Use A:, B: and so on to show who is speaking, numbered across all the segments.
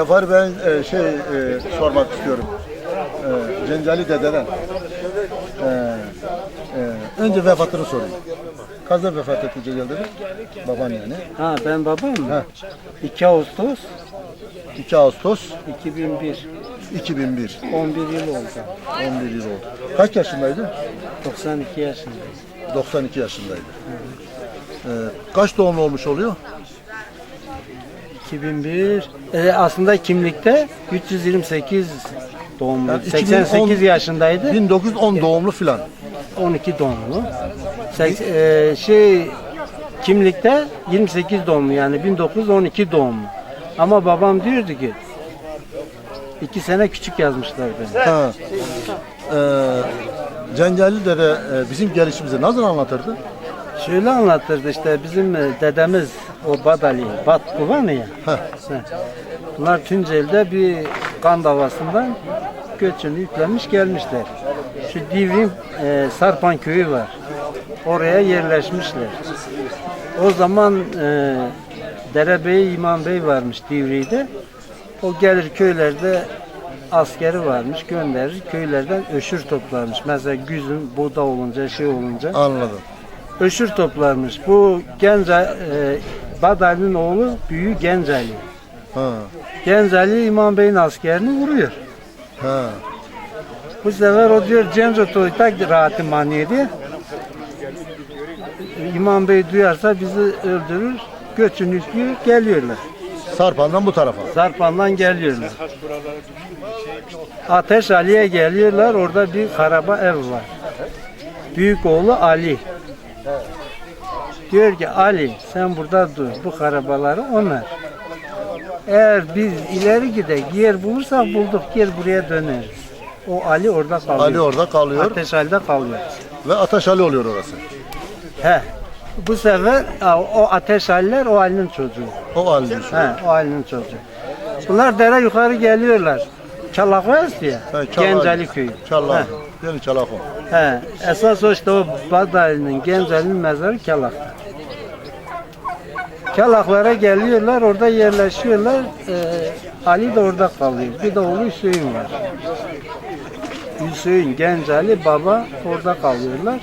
A: Cevher ben e, şey e, sormak istiyorum. E, Cencali dededen. E, e, önce vefatını sorayım. Kaçta vefat etti Cencali dede? Baban yani.
B: Ha ben babam mı?
A: Ha.
B: 2 Ağustos
A: 2 Ağustos
B: 2001.
A: 2001.
B: 11 yıl oldu.
A: 11 yıl oldu. Kaç yaşındaydı?
B: 92 yaşındayım.
A: 92 yaşındaydı. E, kaç doğumlu olmuş oluyor?
B: 2001. E, aslında kimlikte 328 doğumlu.
A: Yani
B: 88
A: 2010
B: yaşındaydı.
A: 1910 doğumlu filan.
B: 12 doğumlu. Seks- e, şey kimlikte 28 doğumlu yani 1912 doğumlu. Ama babam diyordu ki iki sene küçük yazmışlar beni.
A: Ha. E, Cencali dede e, bizim gelişimizi nasıl anlatırdı?
B: Şöyle anlatırdı işte bizim e, dedemiz o Badali, Bat Kuvanı ya. Bunlar Tunceli'de bir kan davasından göçünü yüklenmiş gelmişler. Şu Divrin e, Sarpan köyü var. Oraya yerleşmişler. O zaman e, Derebey İmam Bey varmış Divri'de. O gelir köylerde askeri varmış gönderir köylerden öşür toplarmış. Mesela güzün buğda olunca şey olunca
A: Anladım.
B: öşür toplarmış. Bu Genca e, Badali'nin oğlu büyüğü Gencali.
A: Ha.
B: Gencali İmam Bey'in askerini vuruyor.
A: Ha.
B: Bu sefer o diyor Cenzo Toytak rahatı maniyedi. İmam Bey duyarsa bizi öldürür. Göçün yüklüyor, geliyorlar.
A: Sarpan'dan bu tarafa.
B: Zarpan'dan geliyorlar. Ateş Ali'ye geliyorlar. Orada bir haraba ev var. Büyük oğlu Ali. Diyor ki Ali sen burada dur. Bu harabaları onar. Eğer biz ileri gidek yer bulursak bulduk gel buraya döneriz. O Ali orada kalıyor.
A: Ali orada kalıyor
B: Ateş Ali'de kalıyor.
A: ve Ateş Ali oluyor orası.
B: He. Bu sefer o Ateş Ali'ler o Ali'nin çocuğu.
A: O Ali'nin.
B: He, o Ali'nin çocuğu. Bunlar dere yukarı geliyorlar. Çalakvaz diye. Gencali köyü.
A: Çalak.
B: He,
A: Yani Çalako.
B: he. Esas o işte o Badali'nin, Gencali'nin mezarı Çalak'ta. Çalaklara geliyorlar, orada yerleşiyorlar. Ee, Ali de orada kalıyor. Bir de oğlu Hüseyin var. Hüseyin, Gencali, baba orada kalıyorlar.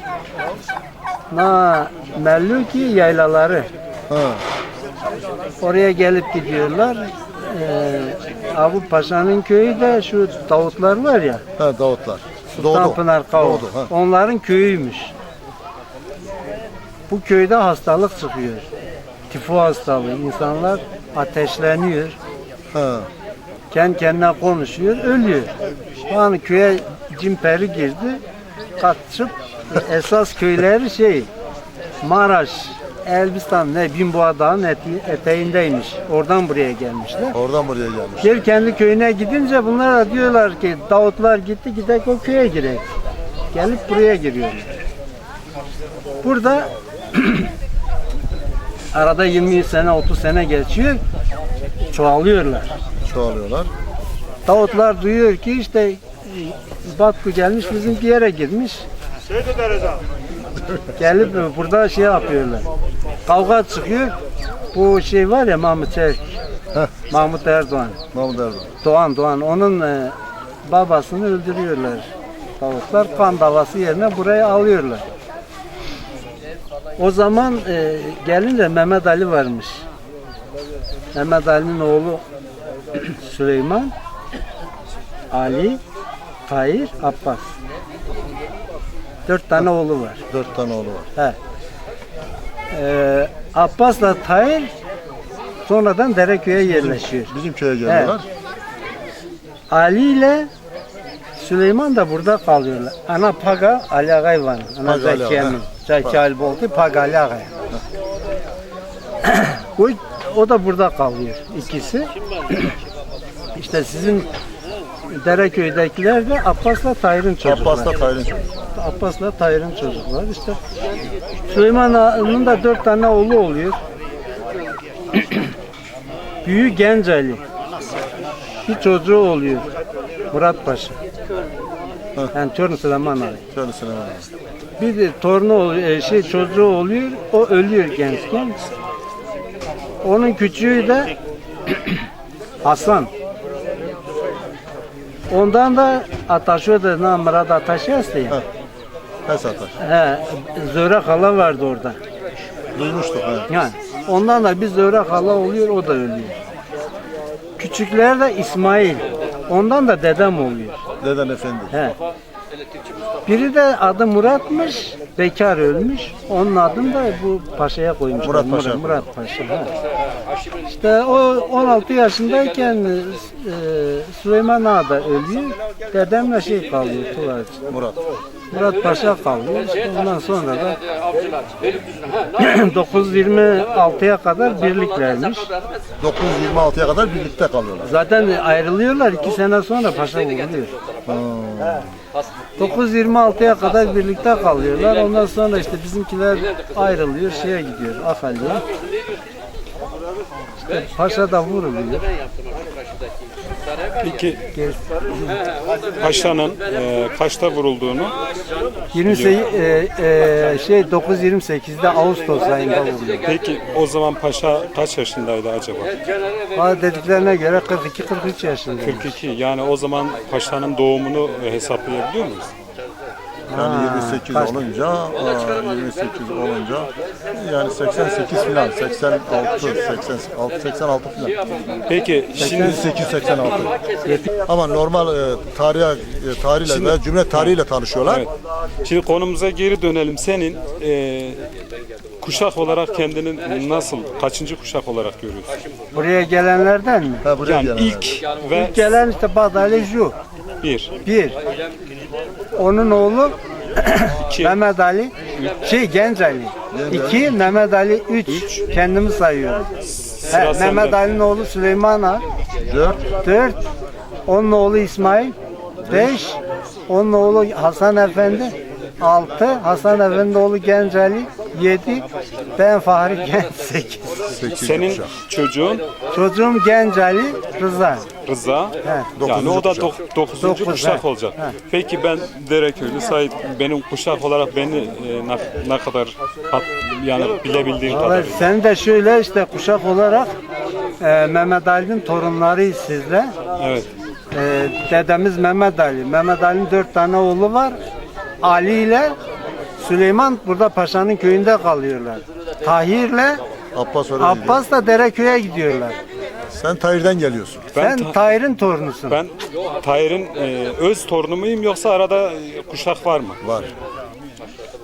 B: Na Melluki yaylaları.
A: Ha.
B: Oraya gelip gidiyorlar. Ee, Abu Paşa'nın köyü de şu Davutlar var ya.
A: Ha Davutlar.
B: Tanpınar Kavuk. Onların köyüymüş. Bu köyde hastalık çıkıyor. Tifo hastalığı. İnsanlar ateşleniyor.
A: Ha.
B: Kendi kendine konuşuyor, ölüyor. O an köye cimperi girdi. Kaçıp e, esas köyleri şey Maraş, Elbistan ne Binboğa Dağı'nın eteğindeymiş. Oradan buraya gelmişler.
A: Oradan buraya gelmiş.
B: Geri kendi köyüne gidince bunlar da diyorlar ki Davutlar gitti gidek o köye girek. Gelip buraya giriyorlar. Burada arada 20 sene 30 sene geçiyor. Çoğalıyorlar.
A: Çoğalıyorlar.
B: Davutlar duyuyor ki işte Batku gelmiş bizim bir yere girmiş. Gelip burada şey yapıyorlar. Kavga çıkıyor. Bu şey var ya Mahmut Çelik. Mahmut Erdoğan.
A: Mahmut Erdoğan.
B: Doğan Doğan onun e, babasını öldürüyorlar. Davutlar kan davası yerine buraya alıyorlar. O zaman e, gelince Mehmet Ali varmış. Mehmet Ali'nin oğlu Süleyman, Ali, Tahir, Abbas. Dört tane oğlu var.
A: Dört tane oğlu var.
B: He. Ee, Abbas'la Tahir sonradan Dereköy'e yerleşiyor.
A: Bizim köye geliyorlar.
B: Ali ile Süleyman da burada kalıyorlar. Ana Paga Ali Agay var. Ana Zekiye'nin.
A: Agay.
B: Zeki Ali Boltu Paga Ali Agay. o, o da burada kalıyor ikisi. işte sizin Dereköy'dekiler de Abbas'la Tahir'in çocukları.
A: Abbas'ta Tayyip'in çocuğu.
B: Abbas'la Tahir'in çocukları. İşte Süleyman Ağa'nın da dört tane oğlu oluyor. Büyü Gencali. Bir çocuğu oluyor. Murat Paşa. Yani Torun Süleyman Ağa.
A: Şöyle Süleyman abi.
B: Bir de torunu oluyor, e, şey çocuğu oluyor. O ölüyor gençken. Onun küçüğü de Hasan. Ondan da Ataşo'da na Murat Ataşyası ya.
A: Ha. Pesataş.
B: He, Zöre Hala vardı orada.
A: Duymuştuk. He.
B: Yani ondan da bir Zöre Hala oluyor, o da ölüyor. Küçükler de İsmail. Ondan da dedem oluyor.
A: Deden efendi.
B: He. Biri de adı Murat'mış, bekar ölmüş. Onun adını da bu paşaya koymuşlar.
A: Murat Paşa.
B: Murat, Murat Paşa. he. İşte o 16 yaşındayken e, Süleyman Ağa da ölüyor. Dedemle şey kalıyor Tuvacı.
A: Murat.
B: Murat Paşa kalıyor. İşte ondan sonra da 926'ya kadar birliklermiş.
A: 926'ya kadar birlikte kalıyorlar.
B: Zaten ayrılıyorlar. iki sene sonra paşa vuruluyor.
A: Ha.
B: 926'ya kadar birlikte kalıyorlar. Ondan sonra işte bizimkiler ayrılıyor, şeye gidiyor, Afali'ye. İşte paşa da vuruluyor.
C: Peki Paşa'nın e, kaçta vurulduğunu?
B: 28 e, e, şey 928'de Ağustos ayında vuruluyor.
C: peki o zaman Paşa kaç yaşındaydı acaba?
B: Bazı dediklerine göre 42-43 yaşında.
C: 42 yani o zaman Paşa'nın doğumunu hesaplayabiliyor muyuz?
A: Yani
B: Ha,
A: 28
B: kaç-
A: olunca, aa, 28 olunca yani 88 filan, 86, 86, 86 filan.
C: Peki şimdi
A: 58, 86.
B: Yet-
A: Ama normal e, tarihe, e, tarihle ve cümle tarihiyle tanışıyorlar.
C: evet. Şimdi konumuza geri dönelim. Senin e, kuşak olarak kendini nasıl, kaçıncı kuşak olarak görüyorsun?
B: Buraya gelenlerden mi?
A: Ha, buraya
C: Yani
A: gelenler.
C: ilk ve
B: İlk gelen işte Badali Ju.
C: bir,
B: Bir. Onun oğlu Mehmet Ali. Şey Genç Ali. İki Mehmet Ali. Üç. Kendimi sayıyorum.
C: sıra
B: He,
C: sende.
B: Mehmet Ali'nin oğlu Süleyman Ağa.
A: 4,
B: Dört. Onun oğlu İsmail. Beş. Onun oğlu Hasan Efendi. Altı. Hasan Efendi oğlu Genç Ali. Yedi. Ben Fahri Genç. Sekiz.
A: 8
C: Senin
A: kuşak.
C: çocuğun
B: Çocuğum Genç Ali Rıza.
C: Rıza.
B: He.
C: Yani o da
A: Dokuzuncu
C: dok- dokuzuncu
B: Dokuz,
C: kuşak
B: he.
C: olacak.
B: He.
C: Peki ben Dereköylü Said benim kuşak olarak beni e, ne, ne kadar hat, yani bilebildiğin
B: Vallahi
C: kadarıyla.
B: sen de şöyle işte kuşak olarak e, Mehmet Ali'nin torunlarıyız sizle.
C: Evet.
B: E, dedemiz Mehmet Ali. Mehmet Ali'nin dört tane oğlu var. Ali ile Süleyman burada Paşa'nın köyünde kalıyorlar. Tahir'le
A: Abbas oraya gidiyor.
B: Abbas da Dereköy'e gidiyorlar.
A: Sen Tahir'den geliyorsun.
C: Ben
B: Sen
C: ta-
B: Tahir'in torunusun.
C: Ben Tahir'in e, öz torunu muyum yoksa arada e, kuşak var mı?
A: Var.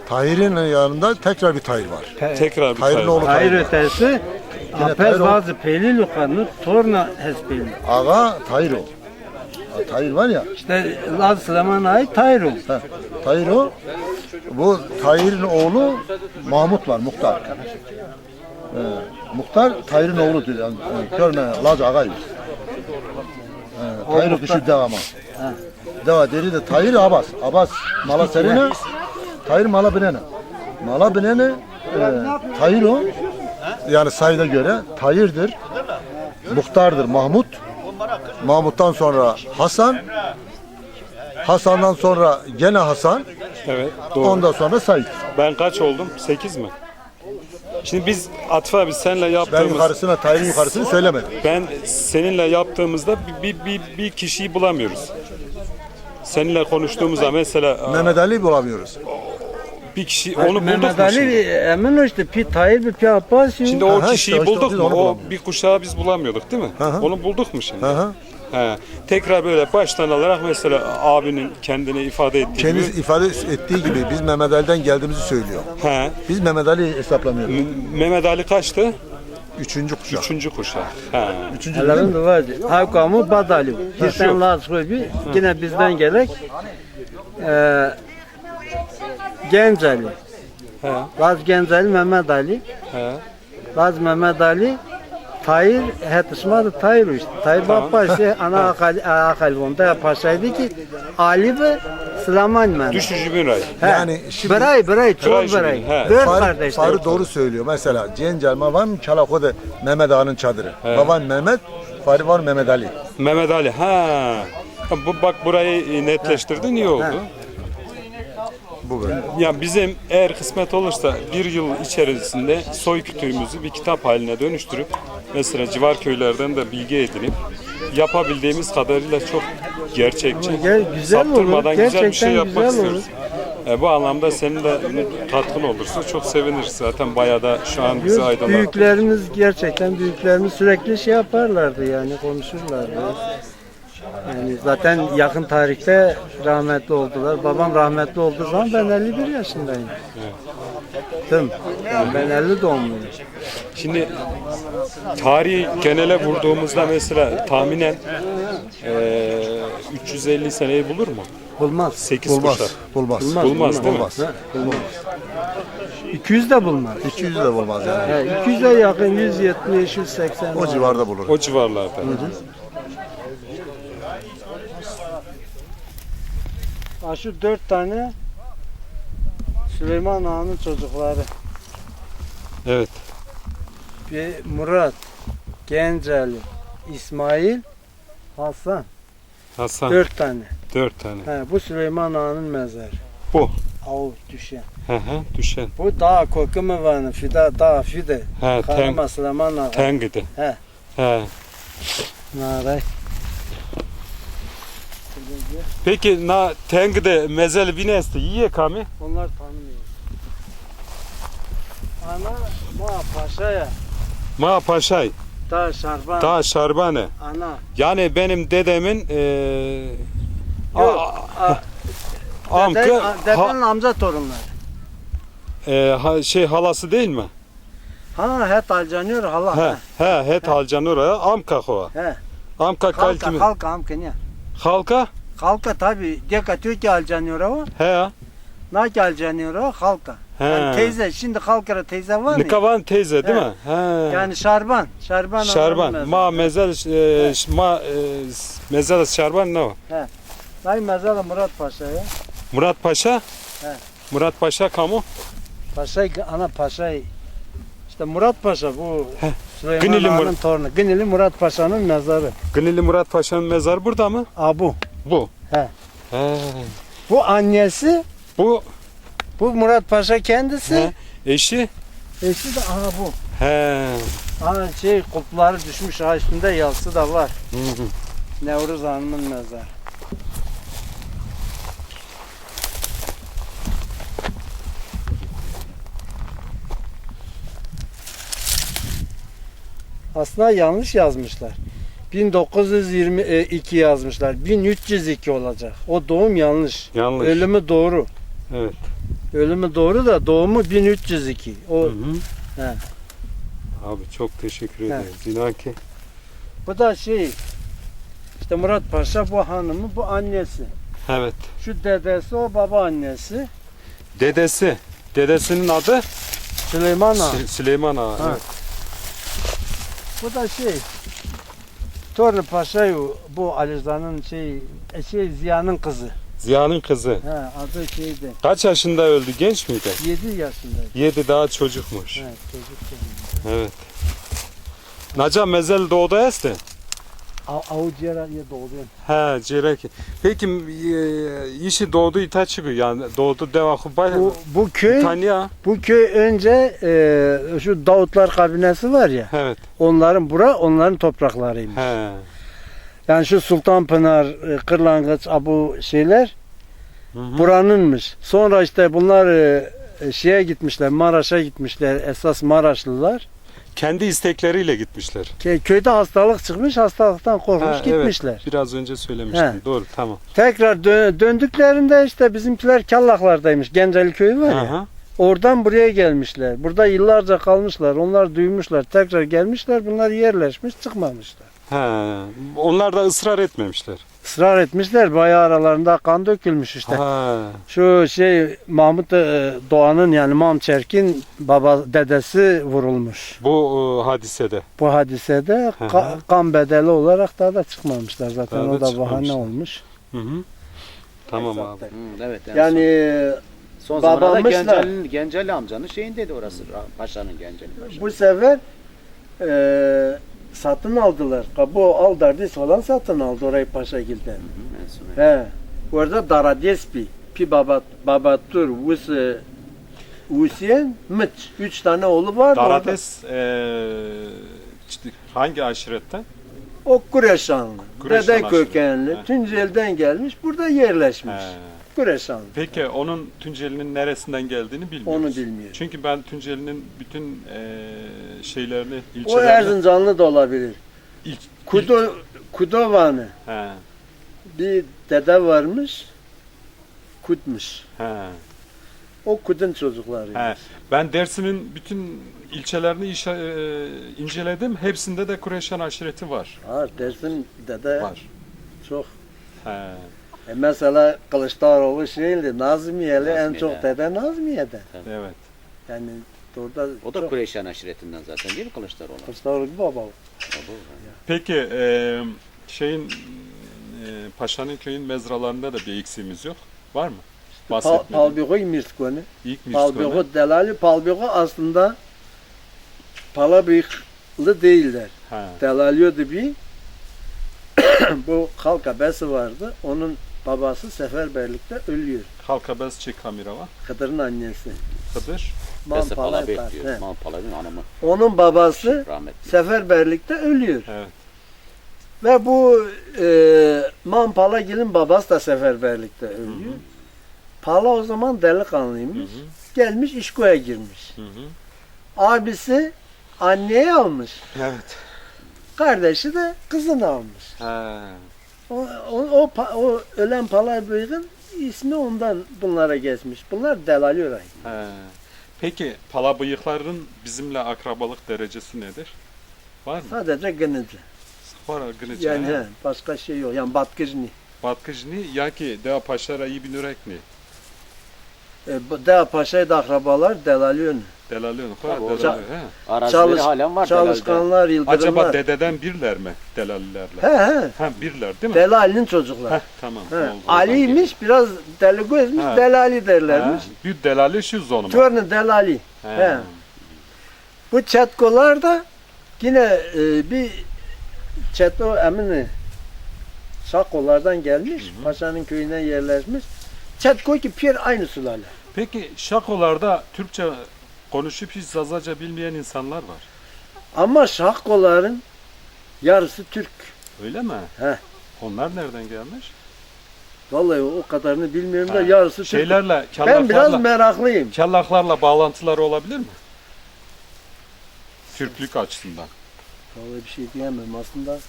A: Tahir'in yanında tekrar bir Tahir var.
B: Te-
C: Tekrar bir
A: Tahir'in
C: Tahir.
A: oğlu
B: Tahir ötesi
A: Tahir
B: Apez
A: o-
B: bazı peli lukanı torna hespeli.
A: Ağa Tahir o. Tahir var ya.
B: İşte Laz Süleyman ait Tahir o.
A: Ha, Tahir o. Bu Tahir'in oğlu Mahmut var, Muhtar. Ee, Muhtar Tahir'in oğlu diyor. Yani, körme Laz ağaymış. Ee, Tahir kişi devama. Deva deri de Tahir Abbas. Abbas mala serine, Tahir mala binene. Mala binene e, Tahir o. Yani sayıda göre Tahir'dir. Muhtardır Mahmut. Mahmut'tan sonra Hasan. Hasan'dan sonra gene Hasan.
C: Evet doğru.
A: Ondan sonra Said.
C: Ben kaç oldum? 8 mi? Şimdi biz Atıf abi seninle
A: Ben
C: yaptığımız
A: yukarısına, Tahir'in yukarısını söylemedim.
C: ben seninle yaptığımızda bir, bir, bir, bir kişiyi bulamıyoruz. Seninle konuştuğumuzda mesela
A: Mehmet Ali bulamıyoruz.
C: Bir kişi onu bulduk
B: Mehmet
C: mu
B: Ali
C: şimdi?
B: emin o işte bir Tahir bir Abbas yok.
C: Şimdi o
A: Aha,
C: kişiyi
A: işte, işte
C: bulduk
A: biz
C: mu?
A: onu
C: O
A: bulamıyoruz.
C: bir kuşağı biz bulamıyorduk değil mi?
A: Aha.
C: Onu bulduk mu şimdi? He. Tekrar böyle baştan alarak mesela abinin kendini ifade ettiği
A: Kendisi
C: gibi.
A: ifade ettiği gibi biz Mehmet Ali'den geldiğimizi söylüyor.
C: He.
A: Biz Mehmet Ali'yi hesaplamıyoruz.
C: M- Mehmet Ali kaçtı?
A: Üçüncü kuşak.
C: Üçüncü kuşağı. He.
A: Üçüncü değil
B: Ellerin
A: mi?
B: duvardı. Havkamı Badali. Laz Koybi. Yine bizden gerek. Ee, Genç Ali.
C: He.
B: Laz Genç Ali, Mehmet Ali.
C: He.
B: Laz Mehmet Ali. Tahir, het ismadı Tahir işte. Tahir
C: Tamam.
B: Baba işte ana akal, akal onda ya paşaydı ki Ali ve Süleyman men.
C: Düşücü bir.
B: He.
A: Yani şimdi-
B: Bıray, bıray, çok
C: he.
B: Dört
A: Farı,
B: kardeşler.
A: Farı doğru söylüyor. Mesela Cencel babam Çalako'da Mehmet Ağa'nın çadırı. Baban Mehmet, Fari var Mehmet Ali.
C: Mehmet Ali. Ha. Ha, Bu bak burayı netleştirdin iyi oldu.
A: Bu böyle.
C: Ya bizim eğer kısmet olursa bir yıl içerisinde soy kütüğümüzü bir kitap haline dönüştürüp mesela civar köylerden de bilgi edinip yapabildiğimiz kadarıyla çok gerçekçi.
B: Gel- güzel olur,
C: Saptırmadan güzel bir şey yapmak
B: güzel
C: istiyoruz. E, bu anlamda senin de katkın olursa çok seviniriz. Zaten bayağı da şu an bizi
B: Yok,
C: aydınlattı.
B: büyüklerimiz gerçekten büyüklerimiz sürekli şey yaparlardı yani konuşurlardı. Yani zaten yakın tarihte rahmetli oldular. Babam rahmetli olduğu zaman ben 51 yaşındayım. Değil mi? Yani ben 50 doğumluyum.
C: Şimdi tarihi genele vurduğumuzda mesela tahminen e, 350 seneyi bulur mu?
B: Bulmaz.
C: 8
A: Bulmaz.
C: kuşak.
A: Bulmaz.
B: Bulmaz,
C: Bulmaz değil mi?
A: Bulmaz.
B: Ha, bulmaz. 200 de bulmaz.
A: 200 de bulmaz yani.
B: He, 200'e yakın 170, 180.
A: O
B: var.
A: civarda bulur.
C: O civarlarda.
B: Ha, şu dört tane Süleyman Ağa'nın çocukları.
C: Evet.
B: Bir Murat, Genceli, İsmail, Hasan.
C: Hasan
B: Dört tane.
C: 4 tane.
B: He, bu Süleyman Ağa'nın mezarı.
C: Bu.
B: Av düşen.
C: Hı hı. Düşen.
B: Bu dağ Kokumavan'ın fida dağ fide.
C: He, ten,
B: Karama Süleyman Ağa.
C: tengidi.
B: He.
C: He.
B: Naray.
C: Peki na tengide mezeli binesti yiye kami?
B: Onlar tanımıyor. Ana Muğa Paşa'ya.
C: Ma paşay.
B: Da Şarban.
C: Da şarbane.
B: Ana.
C: Yani benim dedemin eee
B: Yok.
C: a-
B: a-
C: amkı
B: dede-
C: ha,
B: dedenin amca torunları.
C: eee, ha- şey halası değil mi?
B: Ha het alcanıyor hala.
C: He,
B: He.
C: he, het halcanura amka hoa.
B: He.
C: Amka
B: Halka
C: kalkimi.
B: halka amka ne?
C: Halka?
B: Halka tabi. Deka Türkiye alcanıyor o.
C: He ya.
B: Nak alcanıyor o halka.
C: He.
B: Yani teyze şimdi halkara teyze var mı?
C: Nikavan teyze değil
B: He.
C: mi? He.
B: Yani Şarban. Şarban.
C: Şarban. Ma mezel ş- ma eee, mezel şarban ne o?
B: Dayı mezarı Murat Paşa ya.
C: Murat Paşa?
B: He.
C: Murat Paşa kamu?
B: Paşa ana Paşa. İşte Murat Paşa bu. Süleyman
C: Gınili
B: Ağa'nın
C: Murat-
B: torunu. Gınili Murat Paşa'nın mezarı.
C: Gınili Murat Paşa'nın mezarı burada mı?
B: Abu.
C: Bu.
B: He.
C: He.
B: Bu annesi,
C: Bu
B: bu Murat Paşa kendisi.
C: he. eşi?
B: Eşi de aha bu.
C: He.
B: Ana şey kulpları düşmüş ha üstünde yazısı da var.
C: Hı hı.
B: Nevruz Hanım'ın mezarı. Aslında yanlış yazmışlar. 1922 yazmışlar. 1302 olacak. O doğum yanlış.
C: Yanlış.
B: Ölümü doğru.
C: Evet.
B: Ölümü doğru da doğumu 1302. O
C: Hı hı.
B: He.
C: Abi çok teşekkür
B: He.
C: ederiz. İnan ki.
B: bu da şey işte Murat Paşa bu hanımı bu annesi.
C: Evet.
B: Şu dedesi o babaannesi.
C: Dedesi. Dedesinin adı
B: Süleyman Ağa.
C: Sü- Süleyman Ağa. Evet.
B: Bu da şey Torlu Paşa bu Aliza'nın şey e, şey Ziya'nın kızı.
C: Ziya'nın kızı.
B: He, adı şeydi.
C: Kaç yaşında öldü? Genç miydi?
B: 7 yaşındaydı.
C: 7 daha çocukmuş.
B: Evet, çocuk.
C: Evet. Naca mezel doğdu esti.
B: Avuciyara diye doğdu.
C: He, cerek. Peki e, işi doğdu ita çıkıyor yani doğdu devakı bay.
B: Bu, bu köy
C: Tanya.
B: bu köy önce e, şu Davutlar kabinesi var ya.
C: Evet.
B: Onların bura onların topraklarıymış.
C: He.
B: Yani şu Sultanpınar, e, Kırlangıç, bu şeyler
C: Hı hı.
B: buranınmış. Sonra işte bunlar e, e, şeye gitmişler, Maraş'a gitmişler. Esas Maraşlılar.
C: Kendi istekleriyle gitmişler.
B: Kö- Köyde hastalık çıkmış, hastalıktan korkmuş
C: Ha, evet.
B: gitmişler.
C: Biraz önce söylemiştim.
B: He.
C: Doğru tamam.
B: Tekrar dö- döndüklerinde işte bizimkiler Kallaklardaymış. Genceli köyü var ya.
C: Aha.
B: Oradan buraya gelmişler. Burada yıllarca kalmışlar. Onlar duymuşlar. Tekrar gelmişler. Bunlar yerleşmiş, çıkmamışlar.
C: He. Onlar da ısrar etmemişler.
B: Israr etmişler. Bayağı aralarında kan dökülmüş işte.
C: Ha.
B: Şu şey Mahmut e, Doğan'ın yani Mam Çerkin baba dedesi vurulmuş.
C: Bu e, hadisede.
B: Bu hadisede
C: Hı hı.
B: ka- kan bedeli olarak daha da çıkmamışlar zaten
C: Daha da
B: o da bahane olmuş.
C: Hı hı. Tamam abi.
D: Hı, evet. en
B: Yani
D: son, son zamanlarda Genceli, Genceli amcanın şeyindeydi orası. Ra- Paşa'nın Genceli Paşa.
B: bu sefer e, satın aldılar. Bu Aldardis olan satın aldı orayı Paşagil'den.
D: Hı, en son.
B: He. Orada Daradespi, Pi Babat, Babatur, Vus, Usien, Mıç. Üç tane oğlu var.
C: Darades e, işte hangi aşiretten?
B: O Kureşanlı.
C: Kureşan
B: Dede
C: aşırı.
B: kökenli.
C: He.
B: Tunceli'den gelmiş. Burada yerleşmiş.
C: He.
B: Kureşanlı.
C: Peki onun Tunceli'nin neresinden geldiğini bilmiyoruz.
B: Onu bilmiyorum.
C: Çünkü ben Tunceli'nin bütün eee, şeylerini,
B: O
C: ilçelerini...
B: Erzincanlı da olabilir.
C: ilk,
B: Kudo, Kudovanı.
C: He,
B: Bir dede varmış. Kutmuş.
C: he,
B: O Kud'un çocukları.
C: he. Ben Dersim'in bütün ilçelerini işe- inceledim. Hepsinde de Kureşan aşireti var.
B: Ha dersin dede
C: Var.
B: çok.
C: He.
B: E mesela Kılıçdaroğlu şeydi, Nazmiye'li en
D: Nazmiye.
B: çok dede Nazmiye'de.
C: Evet.
B: Yani orada
D: O da
B: çok
D: Kureyşan aşiretinden zaten değil mi Kılıçdaroğlu?
B: Kılıçdaroğlu bir baba.
D: Tabii.
C: Peki eee, şeyin eee, Paşa'nın köyün mezralarında da bir eksiğimiz yok. Var mı?
B: Pal,
C: Bahsetmedim.
B: Palbiko İmirskonu.
C: İlk Mirskone.
B: Palbiko delali. Palbiko aslında Palabıyıklı değiller.
C: He.
B: Delaliyordu bir. Bu halka besi vardı. Onun babası seferberlikte ölüyor.
C: Halka bez çek kamera var.
B: Kıdır'ın annesi.
C: Kıdır.
B: Mampala
D: bekliyor.
B: he.
D: Mal Pala'nın hanımı
B: Onun babası
D: rahmetli.
B: seferberlikte ölüyor.
C: Evet.
B: Ve bu e, Mampalagil'in babası da seferberlikte ölüyor. Pala o zaman delikanlıymış.
C: Hı hı.
B: Gelmiş İşko'ya girmiş.
C: Hı hı.
B: Abisi anneye almış.
C: Evet.
B: Kardeşi de kızını almış.
C: He.
B: O, o, o, o ölen Palabıyık'ın ismi ondan bunlara geçmiş. Bunlar delali.
C: He. Peki pala bıyıkların bizimle akrabalık derecesi nedir? Var mı?
B: Sadece gınıcı.
C: Var gınıcı.
B: Yani
C: he.
B: başka şey yok. Yani batkıcını.
C: Batkıcını ya ki deva paşara iyi bir nürekni.
B: E, bu Dağ Paşa'yı da akrabalar.
C: Delalyon.
D: Tabii,
C: Delalyon.
B: da-
C: He.
D: Arazileri
B: Çalış,
D: halen var Delal'de.
B: çalışkanlar, yıldırımlar.
C: Acaba dededen birler mi delalilerle?
B: He he.
C: Ha birler değil mi?
B: Delali'nin çocukları.
C: Heh, tamam.
B: He.
C: oldu, oradan
B: Ali'ymiş biraz deli gözmüş
C: Ha.
B: delali
C: geliyor.
B: derlermiş.
C: Ha, Bir delali şu zonuma.
B: Törnü delali.
C: He.
B: He. Bu çetkolar da yine e, bir çetko emini Şakolardan gelmiş. Paşa'nın köyüne yerleşmiş. Çetko ki pir aynı sülale.
C: Peki şakolarda Türkçe konuşup hiç Zazaca bilmeyen insanlar var.
B: Ama Şakoların yarısı Türk.
C: Öyle mi?
B: He.
C: Onlar nereden gelmiş?
B: Vallahi o kadarını bilmiyorum da
C: Ha.
B: yarısı Türk.
C: Şeylerle,
B: Ben biraz
C: kellaklarla,
B: meraklıyım.
C: kellaklarla bağlantıları olabilir mi? Türklük açısından.
B: Vallahi bir şey diyemem aslında.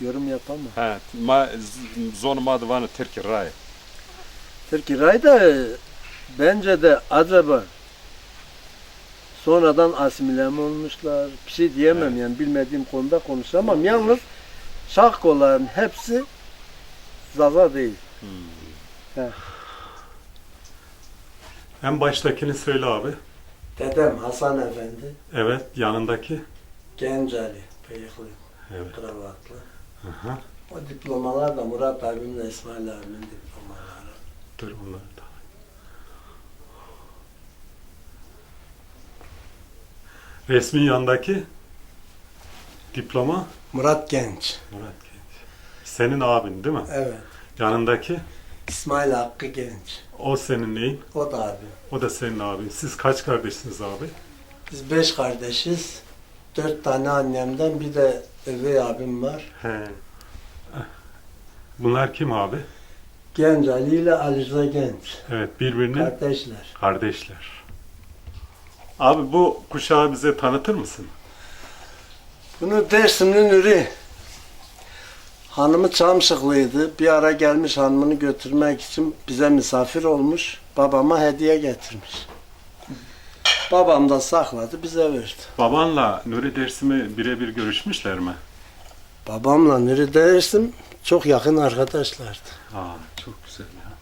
B: Yorum yapamam.
C: He, ma, z- zon madvanı Türk ray.
B: Ray da bence de acaba sonradan asimile mi olmuşlar? Bir şey diyemem
C: Evet.
B: yani bilmediğim konuda konuşamam. Yalnız Şahkoların hepsi Zaza değil.
C: En baştakini söyle abi.
B: Dedem Hasan Efendi,
C: Evet, yanındaki.
B: Gencali, bıyıklı,
C: Evet.
B: kravatlı.
C: Aha.
B: O diplomalar da Murat abimle İsmail abimin diplomaları.
C: Dur onları da. Resmin yanındaki diploma
B: Murat Genç.
C: Murat Genç. Senin abin değil mi?
B: Evet.
C: Yanındaki
B: İsmail Hakkı Genç.
C: o senin neyin?
B: O da abi.
C: O da senin abin. Siz kaç kardeşsiniz abi?
B: Biz beş kardeşiz. Dört tane annemden bir de üvey abim var.
C: He. Bunlar kim abi?
B: Genç Ali ile Ali Rıza Genç.
C: Evet, birbirinin
B: Kardeşler.
C: kardeşler. Abi bu kuşağı bize tanıtır mısın?
B: Bunu Dersimli Nuri. Hanımı Çamşıklıydı. Bir ara gelmiş hanımını götürmek için bize misafir olmuş. Babama hediye getirmiş. Babam da sakladı bize verdi.
C: Babanla Nuri Dersim'i birebir görüşmüşler mi?
B: Babamla Nuri Dersim çok yakın arkadaşlardı.
C: Aa, çok güzel ya.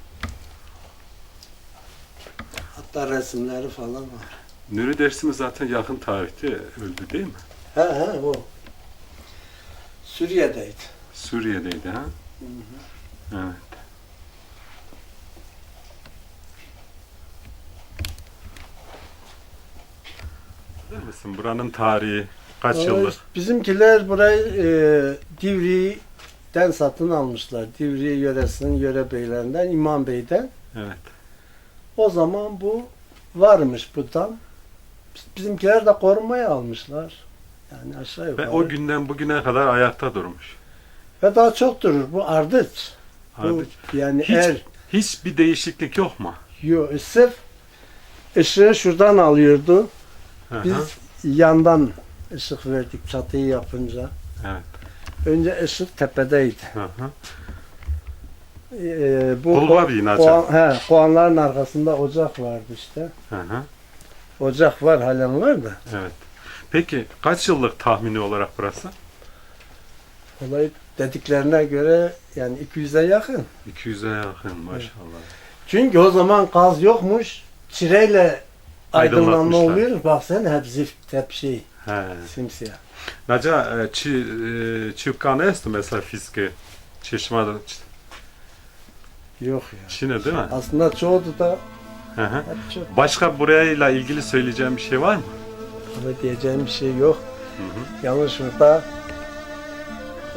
B: Hatta resimleri falan var.
C: Nuri Dersim'i zaten yakın tarihte öldü değil mi?
B: He he o. Suriye'deydi.
C: Suriye'deydi ha? Evet. Bilir misin buranın tarihi kaç
B: Ee,
C: yıllık?
B: Bizimkiler burayı e, Divri'den satın almışlar. Divri yöresinin yöre beylerinden, İmam Bey'den.
C: Evet.
B: O zaman bu varmış bu tam. Bizimkiler de korumaya almışlar. Yani aşağı
C: Ve
B: yukarı.
C: o günden bugüne kadar ayakta durmuş.
B: Ve daha çok durur. Bu ardıç. Bu,
C: Ardıç.
B: yani
C: Hiç,
B: eğer
C: hiçbir değişiklik yok mu?
B: yo, sırf ışığı şuradan alıyordu. Biz yandan ışık verdik çatıyı yapınca.
C: Evet.
B: Önce ışık tepedeydi.
C: Hı hı.
B: Ee, bu
C: Kulvar
B: ko-
C: yine
B: koğan, he, koğanların arkasında ocak vardı işte.
C: Hı hı.
B: Ocak var halen var da.
C: Evet. Peki kaç yıllık tahmini olarak burası?
B: Olay dediklerine göre yani 200'e yakın.
C: 200'e yakın maşallah.
B: Çünkü o zaman gaz yokmuş. Çireyle aydınlanma
C: Aydınlatmışlar.
B: oluyor. Bak sen hep zift, hep şey,
C: He.
B: simsiyah.
C: Nadia, e, ci, e, ci kanest mesela fiske çeşmada
B: Yok ya.
C: Çin'e değil mi?
B: Aslında çoğu da
C: Hı hı.
B: hep çok.
C: Başka burayla ilgili söyleyeceğim bir şey var mı?
B: Ama diyeceğim bir şey yok.
C: Hı hı.
B: Yalnız şurada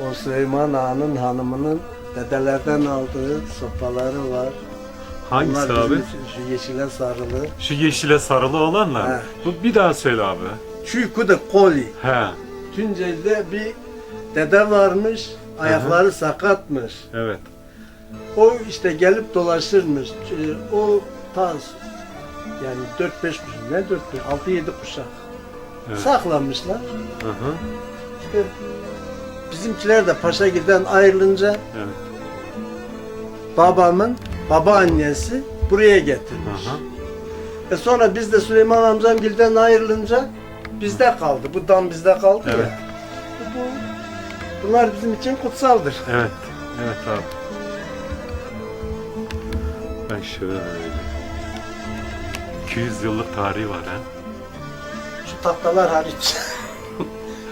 B: o Süleyman Ağa'nın hanımının dedelerden aldığı sopaları var.
C: Hangisi
B: Onlar
C: abi?
B: bizim Şu yeşile sarılı.
C: Şu yeşile sarılı olanlar.
B: He.
C: Bu bir daha söyle abi.
B: Çünkü de koli.
C: He.
B: Tunceli'de bir dede varmış. Ayakları sakatmış.
C: Evet.
B: O işte gelip dolaşırmış. Ee, O taz yani 4-5 kuşak, ne 4 6-7 kuşak.
C: Evet.
B: Saklamışlar.
C: Hı hı.
B: İşte bizimkiler de Paşagil'den ayrılınca
C: Evet.
B: babamın babaannesi buraya getirmiş.
C: Hı hı.
B: E sonra biz de Süleyman amcamgilden ayrılınca bizde kaldı. Bu dam bizde kaldı
C: Evet.
B: ya. Bu, bunlar bizim için kutsaldır.
C: Evet. Evet abi. Ben şöyle. 200 yıllık tarihi var ha.
B: Şu tahtalar hariç.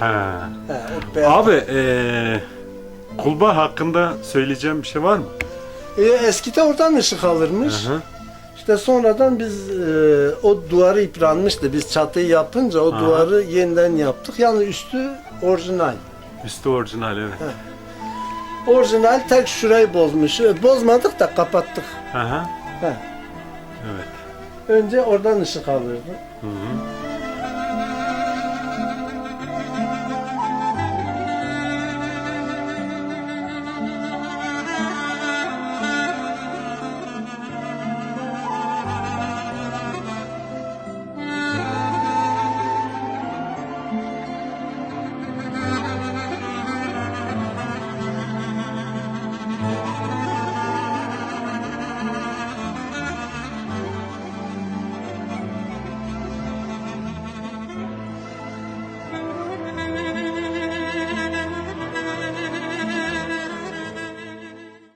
B: O beyaz-
C: Abi eee kulba hakkında söyleyeceğim bir şey var mı?
B: E, eskide oradan ışık alırmış.
C: Hı hı.
B: İşte sonradan biz e, o duvarı yıpranmıştı. Biz çatıyı yapınca o
C: Aha.
B: duvarı yeniden yaptık. Yani üstü orijinal.
C: Üstü orijinal evet.
B: Orijinal tek şurayı bozmuş. E, Bozmadık da kapattık.
C: Hı.
B: He.
C: Evet.
B: Önce oradan ışık alırdı.
C: Hı hı.